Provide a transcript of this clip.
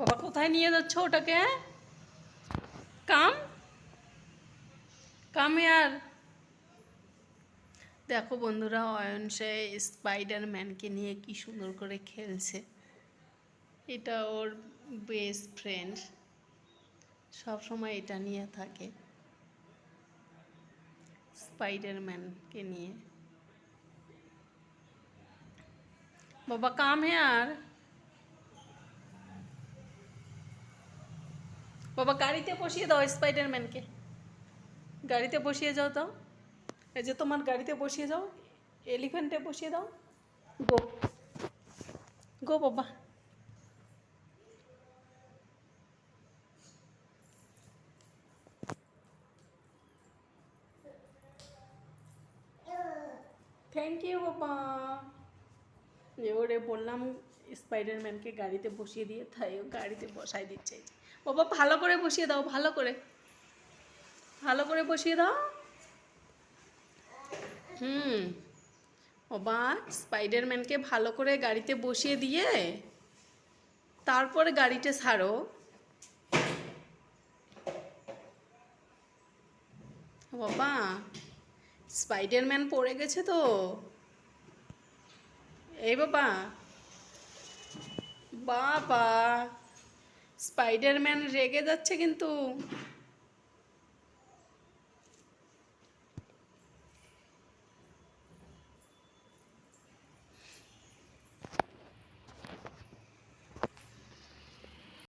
বাবা, কোথায় নিয়ে যাচ্ছ ওটাকে কাম? কাম ইয়ার দেখো বন্ধুরা, অয়ন সে স্পাইডারম্যানকে নিয়ে কি সুন্দর করে খেলছে। এটা ওর বেস্ট ফ্রেন্ড সব সময় এটা নিয়ে থাকে। স্পাইডারম্যানকে নিয়ে। বাবা, কাম হেয়ার বাবা গাড়িতে বসিয়ে দাও স্পাইডারম্যানকে গাড়িতে বসিয়ে যাও দাও এই যে তোমার গাড়িতে বসিয়ে যাও এলিফ্যান্টে বসিয়ে দাও। গো। গো বাবা। থ্যাংক ইউ বাবা। ওরে বললাম স্পাইডারম্যানকে গাড়িতে বসিয়ে দিয়ে তাই গাড়িতে বসাই দিচ্ছে। বাবা, ভালো করে বসিয়ে দাও, ভালো করে। ভালো করে বসিয়ে দাও। হুম। বাবা স্পাইডারম্যানকে ভালো করে গাড়িতে বসিয়ে দিয়ে তারপরে গাড়িটা ছাড়ো। বাবা, স্পাইডারম্যান পড়ে গেছে তো। এই বাবা বাবা। স্পাইডারম্যান রেগে যাচ্ছে কিন্তু